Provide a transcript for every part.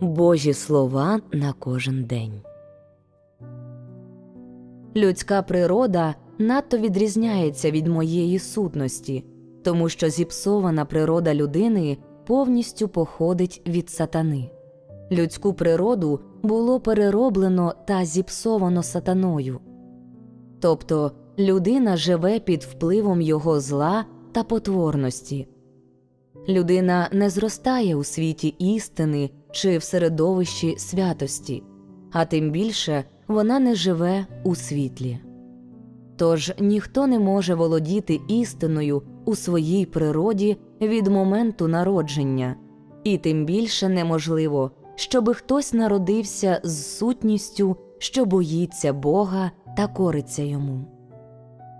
Божі слова на кожен день. Людська природа надто відрізняється від моєї сутності, тому що зіпсована природа людини повністю походить від сатани. Людську природу було перероблено та зіпсовано сатаною. Тобто людина живе під впливом його зла та потворності. Людина не зростає у світі істини чи в середовищі святості, а тим більше вона не живе у світлі. Тож ніхто не може володіти істиною у своїй природі від моменту народження, і тим більше неможливо, щоби хтось народився з сутністю, що боїться Бога та кориться йому.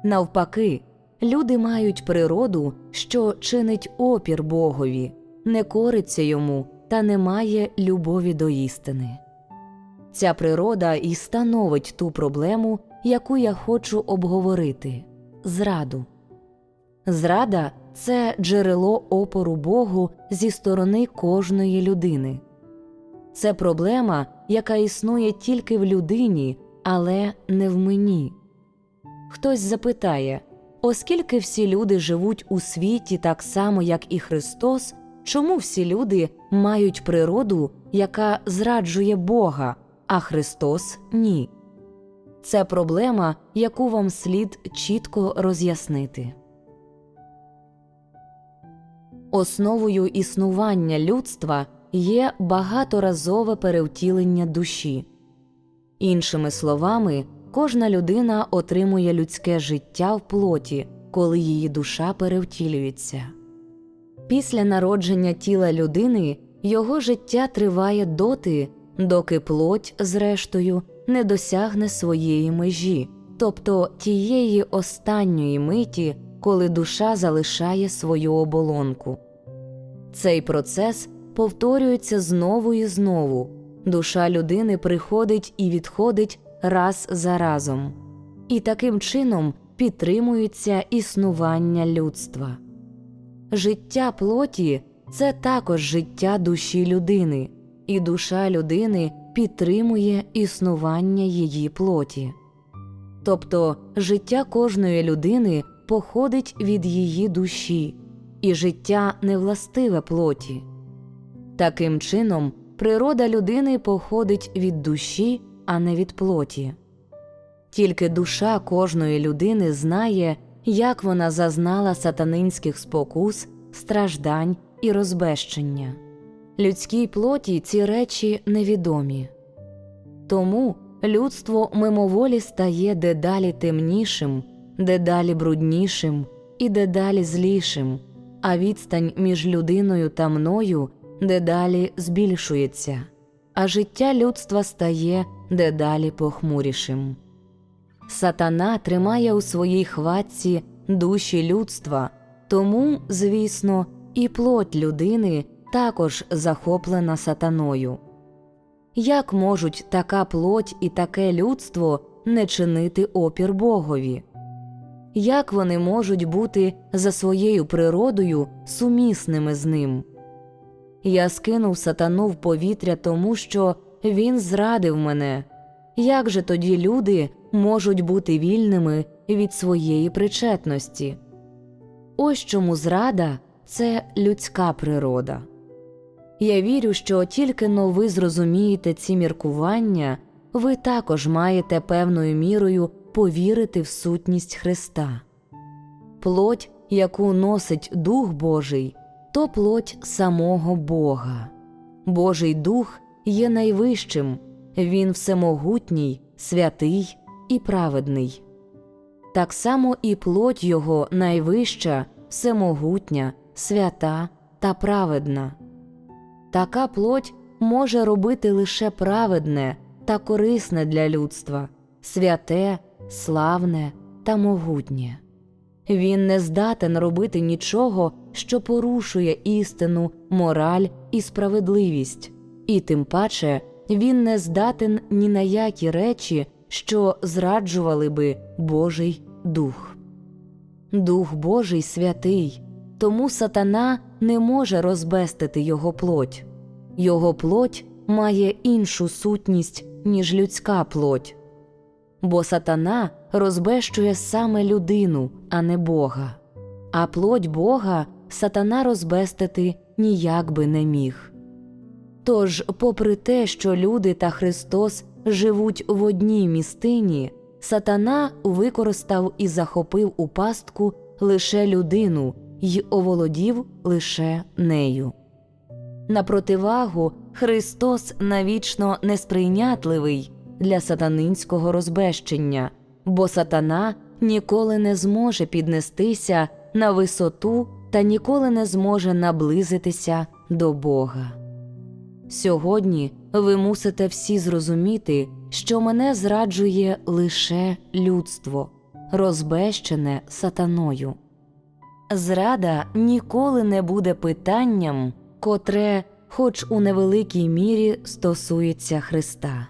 Навпаки, люди мають природу, що чинить опір Богові, не кориться йому та не має любові до істини. Ця природа і становить ту проблему, яку я хочу обговорити зраду. Зрада це джерело опору Богу зі сторони кожної людини. Це проблема, яка існує тільки в людині, але не в мені. Хтось запитає оскільки всі люди живуть у світі так само, як і Христос, чому всі люди мають природу, яка зраджує Бога, а Христос ні? Це проблема, яку вам слід чітко роз'яснити. Основою існування людства є багаторазове перевтілення душі. Іншими словами, кожна людина отримує людське життя в плоті, коли її душа перевтілюється. Після народження тіла людини його життя триває доти, доки плоть, зрештою, не досягне своєї межі, тобто тієї останньої миті, коли душа залишає свою оболонку. Цей процес повторюється знову і знову. Душа людини приходить і відходить раз за разом, і таким чином підтримується існування людства. Життя плоті це також життя душі людини, і душа людини підтримує існування її плоті. Тобто життя кожної людини походить від її душі, і життя не властиве плоті. Таким чином, природа людини походить від душі, а не від плоті. Тільки душа кожної людини знає, як вона зазнала сатанинських спокус, страждань і розбещення. Людській плоті ці речі невідомі. Тому людство мимоволі стає дедалі темнішим, дедалі бруднішим і дедалі злішим, а відстань між людиною та мною дедалі збільшується, а життя людства стає дедалі похмурішим. Сатана тримає у своїй хватці душі людства, тому, звісно, і плоть людини також захоплена сатаною. Як можуть така плоть і таке людство не чинити опір Богові? Як вони можуть бути за своєю природою сумісними з ним? Я скинув сатану в повітря, тому що він зрадив мене. Як же тоді люди можуть бути вільними від своєї причетності? Ось чому зрада це людська природа. Я вірю, що тільки но ви зрозумієте ці міркування, ви також маєте певною мірою повірити в сутність Христа. Плоть, яку носить Дух Божий, то плоть самого Бога. Божий Дух є найвищим, Він всемогутній, святий і праведний. Так само і плоть Його найвища, всемогутня, свята та праведна. Така плоть може робити лише праведне та корисне для людства, святе, славне та могутнє. Він не здатен робити нічого, що порушує істину, мораль і справедливість, і тим паче він не здатен ні на які речі, що зраджували би Божий Дух. Дух Божий святий, тому сатана не може розбестити його плоть. Його плоть має іншу сутність, ніж людська плоть, бо сатана розбещує саме людину, а не Бога, а плоть Бога сатана розбестити ніяк би не міг. Тож, попри те, що люди та Христос живуть в одній містині, сатана використав і захопив у пастку лише людину й оволодів лише нею. На противагу Христос навічно несприйнятливий для сатанинського розбещення, бо сатана ніколи не зможе піднестися на висоту та ніколи не зможе наблизитися до Бога. Сьогодні ви мусите всі зрозуміти, що мене зраджує лише людство, розбещене сатаною. Зрада ніколи не буде питанням, котре, хоч у невеликій мірі, стосується Христа.